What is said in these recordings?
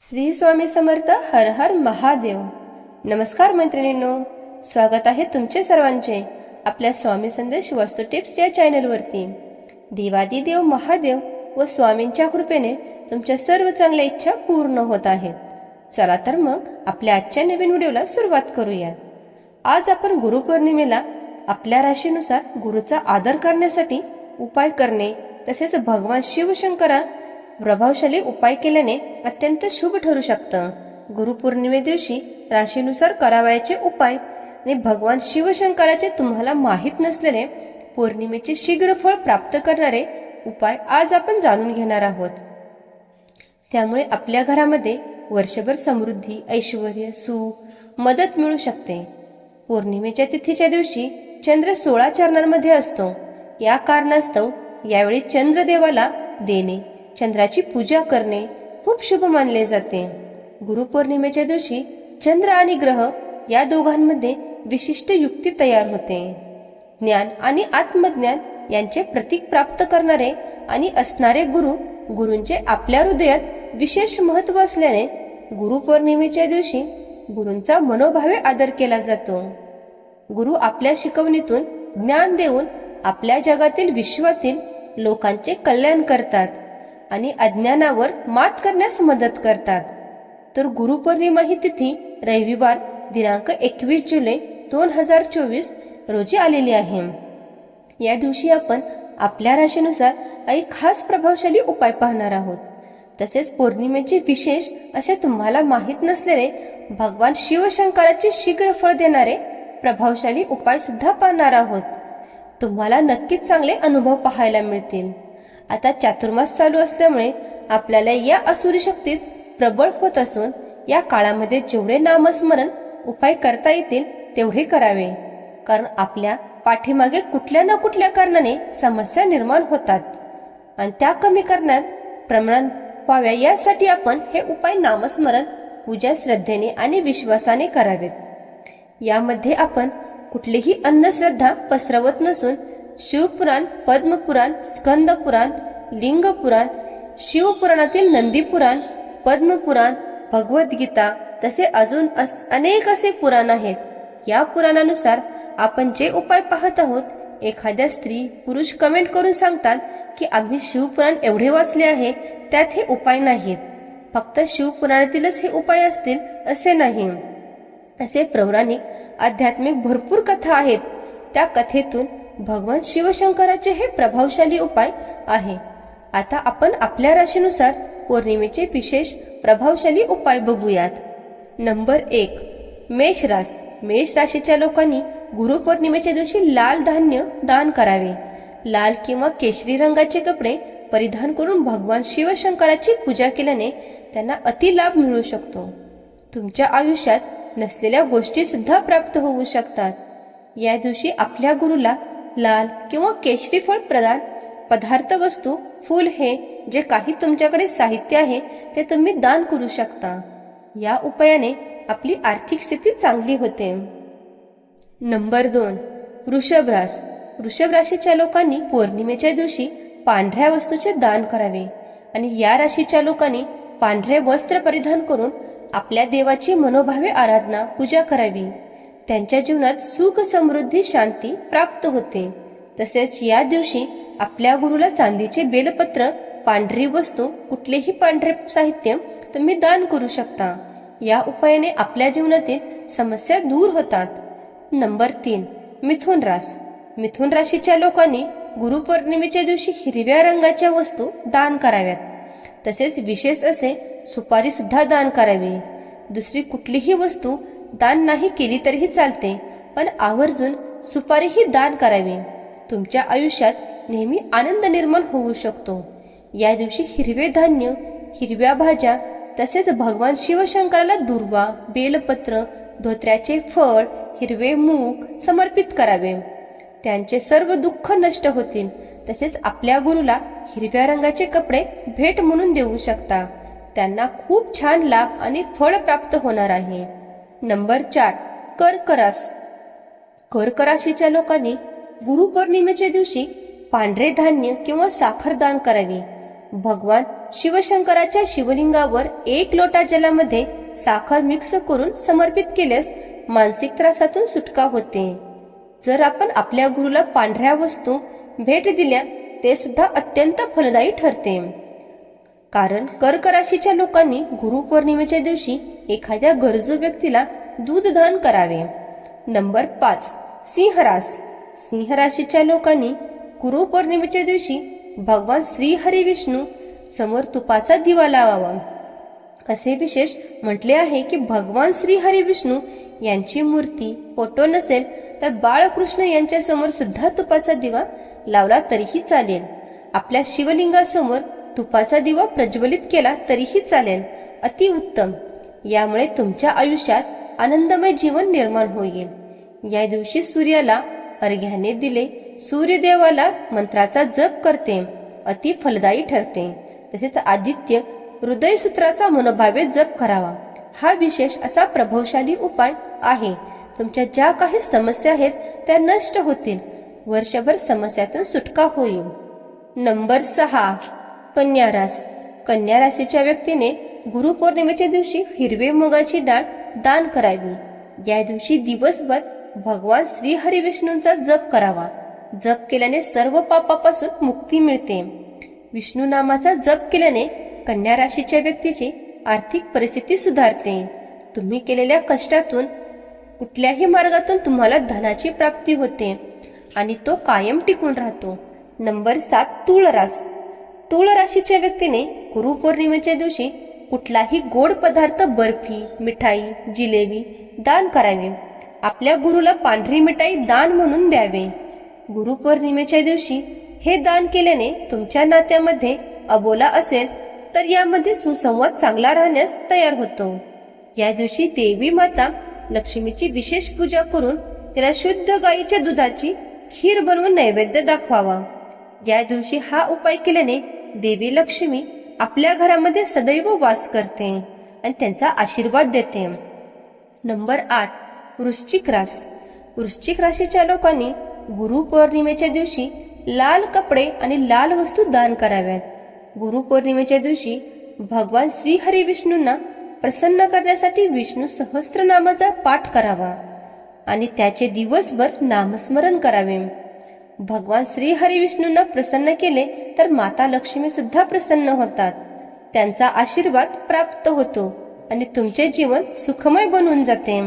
श्री स्वामी समर्थ हर हर महादेव. नमस्कार मैत्रिणींनो स्वागत आहे तुमचे सर्वांचे आपल्या स्वामी संदेश वस्तू टिप्स या चॅनलवरती. देवादी देव महादेव व स्वामींच्या कृपेने तुमच्या सर्व चांगल्या इच्छा पूर्ण होत आहेत. चला तर मग आपल्या आजच्या नवीन व्हिडिओला सुरुवात करूयात. आज आपण गुरुपौर्णिमेला आपल्या राशीनुसार गुरुचा आदर करण्यासाठी उपाय करणे तसेच भगवान शिवशंकरा प्रभावशाली उपाय केल्याने अत्यंत शुभ ठरू शकतं. गुरुपौर्णिमे दिवशी राशीनुसार करावयाचे उपाय आणि भगवान शिवशंकराचे तुम्हाला माहीत नसलेले पौर्णिमेचे शीघ्र फळ प्राप्त करणारे उपाय आज आपण जाणून घेणार आहोत. त्यामुळे आपल्या घरामध्ये वर्षभर समृद्धी ऐश्वर सुख मदत मिळू शकते. पौर्णिमेच्या तिथीच्या दिवशी चंद्र सोळा चरणांमध्ये असतो. या कारणास्तव यावेळी चंद्रदेवाला देणे चंद्राची पूजा करणे खूप शुभ मानले जाते. गुरुपौर्णिमेच्या दिवशी चंद्र आणि ग्रह या दोघांमध्ये विशिष्ट युक्ती तयार होते. ज्ञान आणि आत्मज्ञान यांचे प्रतीक प्राप्त करणारे आणि असणारे गुरु गुरूंचे आपल्या हृदयात विशेष महत्त्व असल्याने गुरुपौर्णिमेच्या दिवशी गुरूंचा मनोभावे आदर केला जातो. गुरु आपल्या शिकवणीतून ज्ञान देऊन आपल्या जगातील विश्वातील लोकांचे कल्याण करतात. आणि अज्ञानावर मात करण्यास मदत करतात. तर गुरुपौर्णिमा ही तिथी रविवार दिनांक एकवीस जुलै दोन हजार चोवीस रोजी आलेली आहे. या दिवशी आपण आपल्या राशीनुसार काही खास प्रभावशाली उपाय पाहणार आहोत. तसेच पौर्णिमेचे विशेष असे तुम्हाला माहीत नसलेले भगवान शिवशंकराचे शीघ्र फळ देणारे प्रभावशाली उपाय सुद्धा पाहणार आहोत. तुम्हाला नक्कीच चांगले अनुभव पाहायला मिळतील. आता चातुर्मास चालू असल्यामुळे आपल्याला या असुरी शक्तीत प्रबळ होत असून या काळामध्ये जेवढे नामस्मरण उपाय करता येतील तेवढे करावे. कारण आपल्या पाठीमागे कुठल्या ना कुठल्या कारणाने समस्या निर्माण होतात. आणि त्या कमी करण्यात प्रमाण व्हाव्या यासाठी आपण हे उपाय नामस्मरण पूजा श्रद्धेने आणि विश्वासाने करावेत. यामध्ये आपण कुठलीही अंधश्रद्धा पसरवत नसून शिवपुराण पद्मपुराण स्कंदपुराण लिंगपुराण शिवपुराणातील नंदीपुराण पद्मपुराण भगवद्गीता तसे अजून अस- अनेक असे पुराण आहेत. या पुराणानुसार आपण जे उपाय पाहत आहोत एखाद्या स्त्री पुरुष कमेंट करून सांगतात की आम्ही शिवपुराण एवढे वाचले आहे त्यात हे उपाय नाहीत. फक्त शिवपुराणातीलच हे उपाय असतील असे नाही. असे पौराणिक आध्यात्मिक भरपूर कथा आहेत. त्या कथेतून भगवान शिवशंकराचे हे प्रभावशाली उपाय आहे. आता आपण आपल्या राशीनुसार पौर्णिमेचे विशेष प्रभावशाली उपाय बघूयात. नंबर एक मेष रास. मेष राशीच्या लोकांनी गुरुपौर्णिमेच्या दिवशी लाल धान्य दान करावे. लाल किंवा केशरी रंगाचे कपडे परिधान करून भगवान शिवशंकराची पूजा केल्याने त्यांना अतिलाभ मिळू शकतो. तुमच्या आयुष्यात नसलेल्या गोष्टी सुद्धा प्राप्त होऊ शकतात. या दिवशी आपल्या गुरुला लाल किंवा केशरी फळ प्रदान. पदार्थ वस्तू फूल हे जे काही तुमच्याकडे साहित्य आहे ते तुम्ही दान करू शकता. या उपायाने आपली आर्थिक स्थिती चांगली होते. नंबर दोन वृषभरास. वृषभ राशीच्या लोकांनी पौर्णिमेच्या दिवशी पांढऱ्या वस्तूचे दान करावे आणि या राशीच्या लोकांनी पांढरे वस्त्र परिधान करून आपल्या देवाची मनोभावे आराधना पूजा करावी. त्यांच्या जीवनात सुख समृद्धी शांती प्राप्त होते. तसेच या दिवशी आपल्या गुरुला चांदीचे बेलपत्र पांढरी वस्तू कुठलेही पांढरे साहित्य तुम्ही दान करू शकता. या उपायाने आपल्या जीवनातील समस्या दूर होतात. नंबर तीन मिथुन रास. मिथुन राशीच्या लोकांनी गुरुपौर्णिमेच्या दिवशी हिरव्या रंगाच्या वस्तू दान कराव्यात. तसेच विशेष असे सुपारी सुद्धा दान करावी. दुसरी कुठलीही वस्तू दान नाही केली तरीही चालते पण आवर्जून सुपारीही दान करावी. तुमच्या आयुष्यात नेहमी आनंद निर्माण होऊ शकतो. या दिवशी हिरवे धान्य हिरव्या भाज्या तसेच भगवान शिवशंकराला दुर्वा बेलपत्र धोत्र्याचे फळ हिरवे मूग समर्पित करावे. त्यांचे सर्व दुःख नष्ट होतील तसेच आपल्या गुरुला हिरव्या रंगाचे कपडे भेट म्हणून देऊ शकता. त्यांना खूप छान लाभ आणि फळ प्राप्त होणार आहे. नंबर चार कर्क रास कर्क राशीच्या लोकांनी गुरुपौर्णिमेच्या दिवशी पांढरे धान्य किंवा साखर दान करावी. भगवान शिवशंकराच्या शिवलिंगावर एक लोटा जलामध्ये साखर मिक्स करून समर्पित केल्यास मानसिक त्रासातून सुटका होते. जर आपण आपल्या गुरुला पांढऱ्या वस्तू भेट दिल्या ते सुद्धा अत्यंत फलदायी ठरते. कारण कर्क राशीच्या लोकांनी गुरुपौर्णिमेच्या दिवशी एखाद्या गरजू व्यक्तीला दूध दान करावे. नंबर पाच सिंहरास सिंहराशीच्या सिंह राशीच्या लोकांनी गुरुपौर्णिमेच्या दिवशी भगवान श्री हरी विष्णू समोर तुपाचा दिवा लावावा. असे विशेष म्हटले आहे की भगवान श्री हरी विष्णू यांची मूर्ती फोटो नसेल तर बाळकृष्ण यांच्या समोर सुद्धा तुपाचा दिवा लावला तरीही चालेल. आपल्या शिवलिंगासमोर तुपाचा दिवा प्रज्वलित केला तरीही चालेल. अतिउत्तम. यामुळे तुमच्या आयुष्यात आनंदमय जीवन निर्माण होईल. या दिवशी सूर्याला अर्घ्याने दिले. सूर्यदेवाला मंत्राचा जप करते. अति फलदायी ठरते. तसेच आदित्य हृदयसूत्राचा मनोभावे जप करावा. हा विशेष असा प्रभावशाली उपाय आहे. तुमच्या ज्या काही समस्या आहेत त्या नष्ट होतील. वर्षभर समस्यातून सुटका होईल. नंबर सहा. कन्या रास कन्या राशीच्या व्यक्तीने गुरुपौर्णिमेच्या दिवशी हिरवे मुगाची डाळ दान करावी. या दिवशी दिवसभर भगवान श्री हरी विष्णूंचा जप करावा. जप केल्याने सर्व पापापासून मुक्ती मिळते. विष्णू नामाचा जप केल्याने कन्या राशीच्या व्यक्तीची आर्थिक परिस्थिती सुधारते. तुम्ही केलेल्या कष्टातून कुठल्याही मार्गातून तुम्हाला धनाची प्राप्ती होते आणि तो कायम टिकून राहतो. नंबर सात तुळ रास तुळ राशीच्या व्यक्तीने गुरुपौर्णिमेच्या दिवशी कुठलाही गोड पदार्थ बर्फी मिठाई जिलेबी दान करावे. आपल्या गुरुला पांढरी मिठाई दान म्हणून द्यावे. गुरुपौर्णिमेच्या दिवशी हे दान केल्याने तुमच्या नात्यामध्ये अबोला असेल तर यामध्ये सुसंवाद चांगला राहण्यास तयार होतो. या दिवशी देवी माता लक्ष्मीची विशेष पूजा करून तिला शुद्ध गाईच्या दुधाची खीर बनवून नैवेद्य दाखवावा. या दिवशी हा उपाय केल्याने देवी लक्ष्मी आपल्या घरामध्ये सदैव वास करते आणि त्यांचा आशीर्वाद देते. नंबर आठ वृश्चिक रास. वृश्चिक राशीच्या लोकांनी गुरुपौर्णिमेच्या दिवशी लाल कपडे आणि लाल वस्तू दान कराव्यात. गुरुपौर्णिमेच्या दिवशी भगवान श्री हरी विष्णूंना प्रसन्न करण्यासाठी विष्णू सहस्त्रनामाचा पाठ करावा आणि त्याचे दिवसभर नामस्मरण करावे. भगवान श्री हरी विष्णूंना प्रसन्न केले तर माता लक्ष्मी सुद्धा प्रसन्न होतात. त्यांचा आशीर्वाद प्राप्त होतो आणि तुमचे जीवन सुखमय बनून जाते.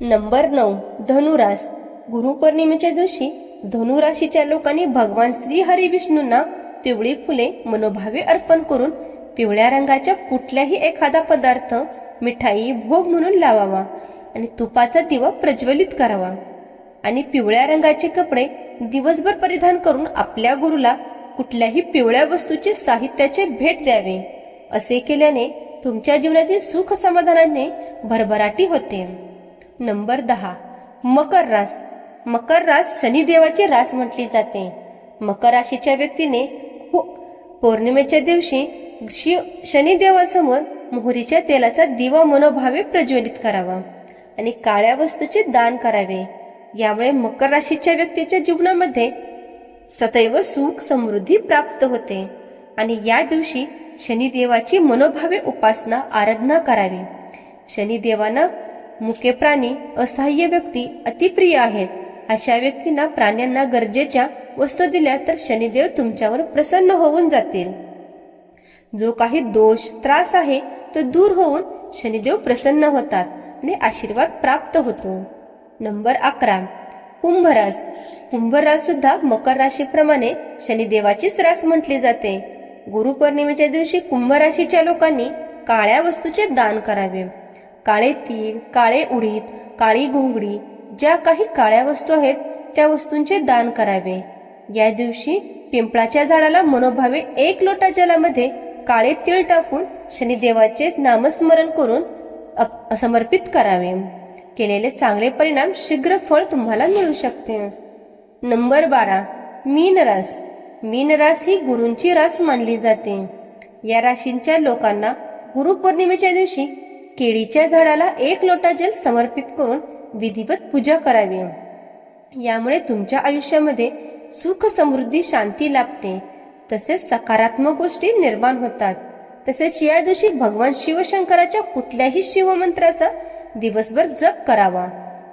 नंबर नऊ धनुरास. गुरुपौर्णिमेच्या दिवशी धनुराशीच्या लोकांनी भगवान श्री हरी विष्णूंना पिवळी फुले मनोभावे अर्पण करून पिवळ्या रंगाच्या कुठल्याही एखादा पदार्थ मिठाई भोग म्हणून लावावा आणि तुपाचा दिवा प्रज्वलित करावा. आणि पिवळ्या रंगाचे कपडे दिवसभर परिधान करून आपल्या गुरुला कुठल्याही पिवळ्या वस्तूचे साहित्याचे भेट द्यावे. असे केल्याने तुमच्या जीवनातील सुख समाधानाने भरभराटी होते. नंबर दहा. मकर रास. मकर रास शनिदेवाची रास म्हटली जाते. मकर राशीच्या व्यक्तीने पौर्णिमेच्या दिवशी शिव शनिदेवासमोर मोहरीच्या तेलाचा दिवा मनोभावे प्रज्वलित करावा आणि काळ्या वस्तूचे दान करावे. यामुळे मकर राशीच्या व्यक्तीच्या जीवनामध्ये सदैव सुख समृद्धी प्राप्त होते. आणि या दिवशी शनिदेवाची मनोभावे उपासना आराधना करावी. शनिदेवांना मुके प्राणी असहाय्य व्यक्ती अतिप्रिय आहेत. अशा व्यक्तींना प्राण्यांना गरजेच्या वस्तू दिल्या तर शनिदेव तुमच्यावर प्रसन्न होऊन जातील. जो काही दोष त्रास आहे तो दूर होऊन शनिदेव प्रसन्न होतात आणि आशीर्वाद प्राप्त होतो. नंबर अकरा. कुंभरास कुंभरास सुद्धा मकर राशीप्रमाणे शनिदेवाचीच रास म्हटली जाते. गुरुपौर्णिमेच्या दिवशी कुंभ राशीच्या लोकांनी काळ्या वस्तूचे दान करावे. काळे तीळ काळे उडीद काळी घोंगडी ज्या काही काळ्या वस्तू आहेत त्या वस्तूंचे दान करावे. या दिवशी पिंपळाच्या झाडाला मनोभावे एक लोटा जलामध्ये काळे तीळ टाकून शनिदेवाचे नामस्मरण करून समर्पित करावे. केलेले चांगले परिणाम शीघ्र फळ तुम्हाला मिळू शकते. नंबर बारा. मीन रास. मीन रास ही गुरूंची रास मानली जाते. या राशींच्या लोकांना गुरुपौर्णिमेच्या दिवशी केळीच्या झाडाला एक लोटा जल समर्पित करून विधिवत पूजा करावी. यामुळे तुमच्या आयुष्यामध्ये सुख समृद्धी शांती लाभते. तसेच सकारात्मक गोष्टी निर्माण होतात. तसेच या दिवशी भगवान शिवशंकराच्या कुठल्याही शिवमंत्राचा दिवसभर जप करावा.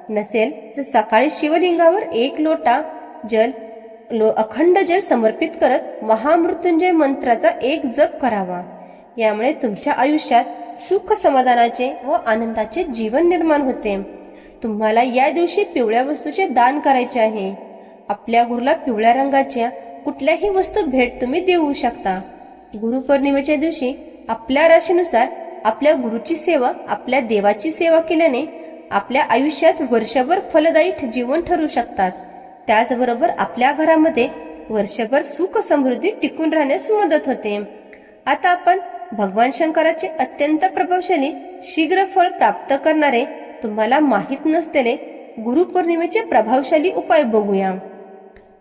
नसेल तर सकाळी शिवलिंगावर एक लोटा जल लो अखंड जल समर्पित करत महामृत्युंजय मंत्राचा एक जप करावा. यामुळे तुमच्या आयुष्यात सुख समाधानाचे व आनंदाचे जीवन निर्माण होते. तुम्हाला या दिवशी पिवळ्या वस्तूचे दान करायचे आहे. आपल्या गुरुला पिवळ्या रंगाच्या कुठल्याही वस्तू भेट तुम्ही देऊ शकता. गुरुपौर्णिमेच्या दिवशी आपल्या राशीनुसार आपल्या गुरुची सेवा आपल्या देवाची सेवा केल्याने आपल्या आयुष्यात वर्षभर फलदायी जीवन ठरू शकतात. त्याचबरोबर आपल्या घरामध्ये वर्षभर सुख समृद्धी टिकून राहण्यास मदत होते. आता आपण भगवान शंकराचे अत्यंत प्रभावशाली शीघ्र फळ प्राप्त करणारे तुम्हाला माहीत नसलेले गुरुपौर्णिमेचे प्रभावशाली उपाय बघूया.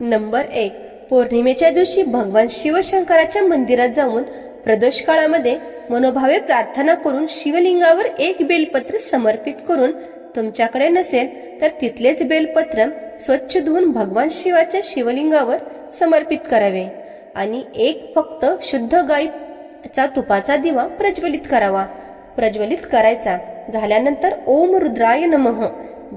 नंबर एक पौर्णिमेच्या दिवशी भगवान शिवशंकराच्या मंदिरात जाऊन प्रदोष काळामध्ये मनोभावे प्रार्थना करून शिवलिंगावर एक बेलपत्र समर्पित करून तुमच्याकडे नसेल तर तिथलेच बेलपत्र स्वच्छ धुवून भगवान शिवाच्या शिवलिंगावर समर्पित करावे आणि एक फक्त शुद्ध गायीचा तुपाचा दिवा प्रज्वलित करावा. प्रज्वलित करायचा. झाल्यानंतर ओम रुद्राय नमः.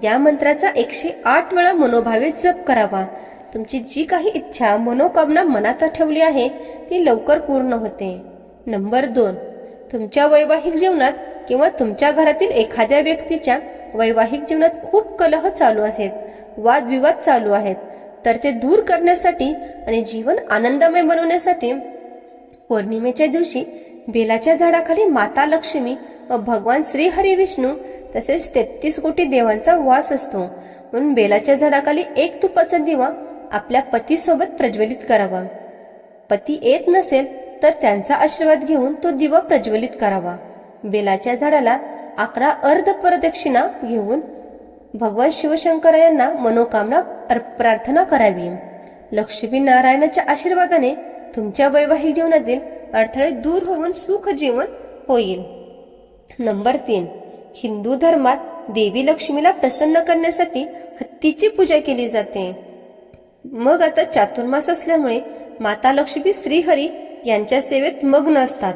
या मंत्राचा एकशे आठ वेळा मनोभावे जप करावा. तुमची जी काही इच्छा मनोकामना मनात ठेवली आहे ती लवकर पूर्ण होते. नंबर दोन. तुमच्या वैवाहिक जीवनात किंवा तुमच्या घरातील एखाद्या व्यक्तीच्या वैवाहिक जीवनात खूप कलह चालू आहेत वादविवाद चालू आहेत. तर ते दूर करण्यासाठी आणि जीवन आनंदमय बनवण्यासाठी पौर्णिमेच्या दिवशी बेलाच्या झाडाखाली माता लक्ष्मी व भगवान श्री हरी विष्णू तसेच तेहतीस कोटी देवांचा वास असतो. म्हणून बेलाच्या झाडाखाली एक तुपाचा दिवा आपल्या पतीसोबत प्रज्वलित करावा. पती येत नसेल तर त्यांचा आशीर्वाद घेऊन तो दिवा प्रज्वलित करावा. बेलाच्या झाडाला अकरा अर्ध प्रदक्षिणा घेऊन भगवान शिवशंकर यांना मनोकामना प्रार्थना करावी. लक्ष्मी नारायणाच्या आशीर्वादाने तुमच्या वैवाहिक जीवनातील अडथळे दूर होऊन सुख जीवन होईल. नंबर तीन. हिंदू धर्मात देवी लक्ष्मीला प्रसन्न करण्यासाठी हत्तीची पूजा केली जाते. मग आता चातुर्मास असल्यामुळे माता लक्ष्मी श्रीहरी यांच्या सेवेत मग्न असतात.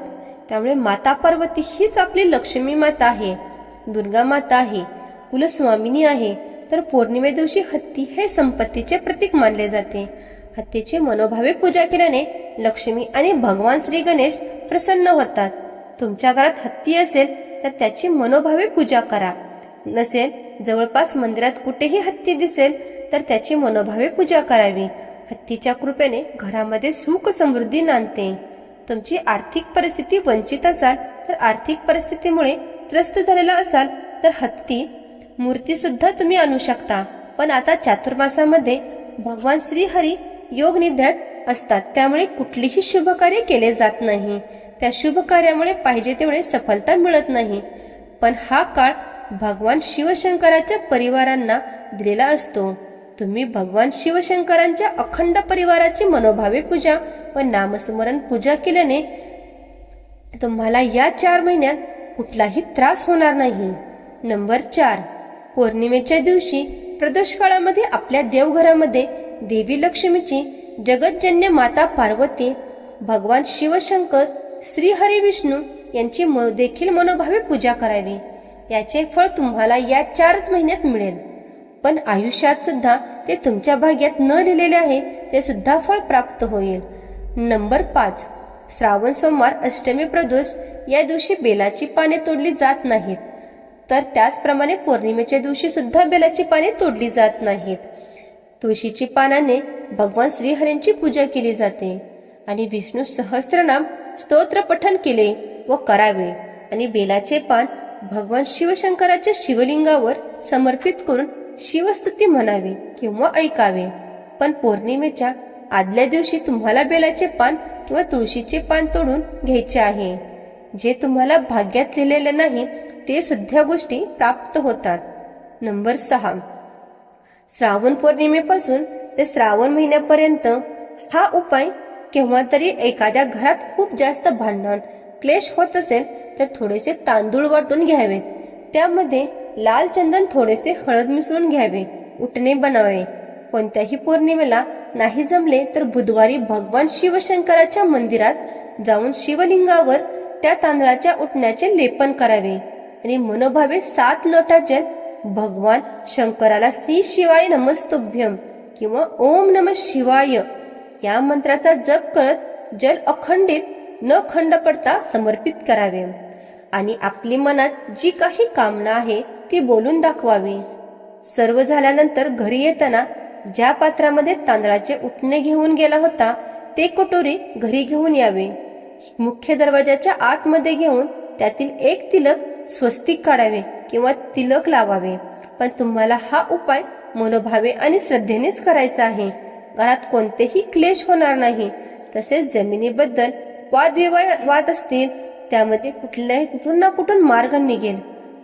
त्यामुळे माता पार्वती हीच आपली लक्ष्मी माता आहे. दुर्गा माता आहे. कुलस्वामिनी आहे. तर पौर्णिमे दिवशी हत्ती हे संपत्तीचे प्रतीक मानले जाते. हत्तीची मनोभावे पूजा केल्याने लक्ष्मी आणि भगवान श्री गणेश प्रसन्न होतात. तुमच्या घरात हत्ती असेल तर त्याची मनोभावे पूजा करा. नसेल जवळपास मंदिरात कुठेही हत्ती दिसेल तर त्याची मनोभावे पूजा करावी. हत्तीच्या कृपेने घरामध्ये सुख समृद्धी नांदते. तुमची आर्थिक परिस्थिती वंचित असाल तर आर्थिक परिस्थितीमुळे त्रस्त झालेला असाल तर हत्ती मूर्ती सुद्धा तुम्ही आणू शकता. पण आता चातुर्मासामध्ये भगवान श्रीहरी योग निध्यात असतात. त्यामुळे कुठलीही शुभ कार्य केले जात नाही. त्या शुभ कार्यामुळे पाहिजे तेवढे सफलता मिळत नाही. पण हा काळ भगवान शिवशंकराच्या परिवारांना दिलेला असतो. तुम्ही भगवान शिवशंकरांच्या अखंड परिवाराची मनोभावे पूजा व नामस्मरण पूजा केल्याने तुम्हाला या चार महिन्यात कुठलाही त्रास होणार नाही. नंबर चार. पौर्णिमेच्या दिवशी प्रदोष काळामध्ये आपल्या देवघरामध्ये देवी लक्ष्मीची जगतजन्य माता पार्वती भगवान शिवशंकर श्री हरी विष्णू यांची म- देखील मनोभावे पूजा करावी. याचे फळ तुम्हाला या चारच महिन्यात मिळेल. पण आयुष्यात सुद्धा ते तुमच्या भाग्यात न लिहिलेले आहे ते सुद्धा फळ प्राप्त होईल. नंबर पाच. श्रावण सोमवार अष्टमी प्रदोष या दिवशी बेलाची पाने तोडली जात नाहीत. तर त्याचप्रमाणे पौर्णिमेच्या दिवशी सुद्धा बेलाची पाने तोडली जात नाहीत. तुळशीची पानाने भगवान श्रीहरींची पूजा केली जाते आणि विष्णू सहस्त्रनाम स्तोत्र पठन केले व करावे आणि बेलाचे पान भगवान शिवशंकराच्या शिवलिंगावर समर्पित करून शिवस्तुती म्हणावी किंवा ऐकावे. पण पौर्णिमेच्या आदल्या दिवशी तुम्हाला बेलाचे पान किंवा तुळशीचे पान तोडून घ्यायचे आहे. जे तुम्हाला भाग्यात लिहिलेले नाही ते सुद्धा गोष्टी प्राप्त होतात. नंबर सहा. श्रावण पौर्णिमेपासून ते श्रावण महिन्यापर्यंत हा उपाय केव्हा तरी एखाद्या घरात खूप जास्त भांडण क्लेश होत असेल तर थोडेसे तांदूळ वाटून घ्यावेत. त्यामध्ये लाल चंदन थोडेसे हळद मिसळून घ्यावे उठणे बनावे. कोणत्याही पौर्णिमेला नाही जमले तर बुधवारी भगवान शिवशंकराच्या मंदिरात जाऊन शिवलिंगावर त्या तांदळाच्या उठण्याचे लेपन करावे आणि मनोभावे सात लोटा जल भगवान शंकराला श्री शिवाय नमस्तुभ्यम किंवा ओम नम शिवाय या मंत्राचा जप करत जल अखंडित न खंड पडता समर्पित करावे. आणि आपली मनात जी काही कामना आहे ती बोलून दाखवावी. सर्व झाल्यानंतर घरी येताना ज्या पात्रामध्ये तांदळाचे उठणे घेऊन गेला होता ते कटोरी घरी घेऊन यावे. मुख्य दरवाजाच्या आतमध्ये घेऊन त्यातील एक तिलक स्वस्तिक काढावे किंवा तिलक लावावे. पण तुम्हाला हा उपाय मनोभावे आणि श्रद्धेनेच करायचा आहे. घरात कोणतेही क्लेश होणार नाही. तसेच जमिनीबद्दल वादविवाद वाद असतील त्यामध्ये कुठल्याही कुठून ना कुठून मार्ग निघेल.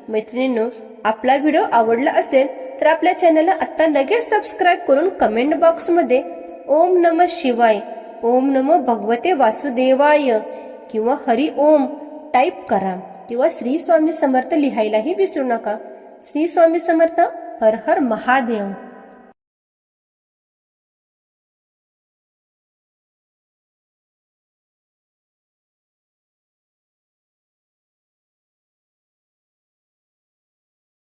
मैत्रिणींनो आपला व्हिडिओ आवडला असेल तर आपल्या चॅनलला आता लगेच सबस्क्राईब करून कमेंट बॉक्समध्ये ओम नम शिवाय ओम नम भगवते वासुदेवाय किंवा हरी ओम टाईप करा किंवा श्री स्वामी समर्थ लिहायलाही विसरू नका. श्री स्वामी समर्थ हर हर महादेव.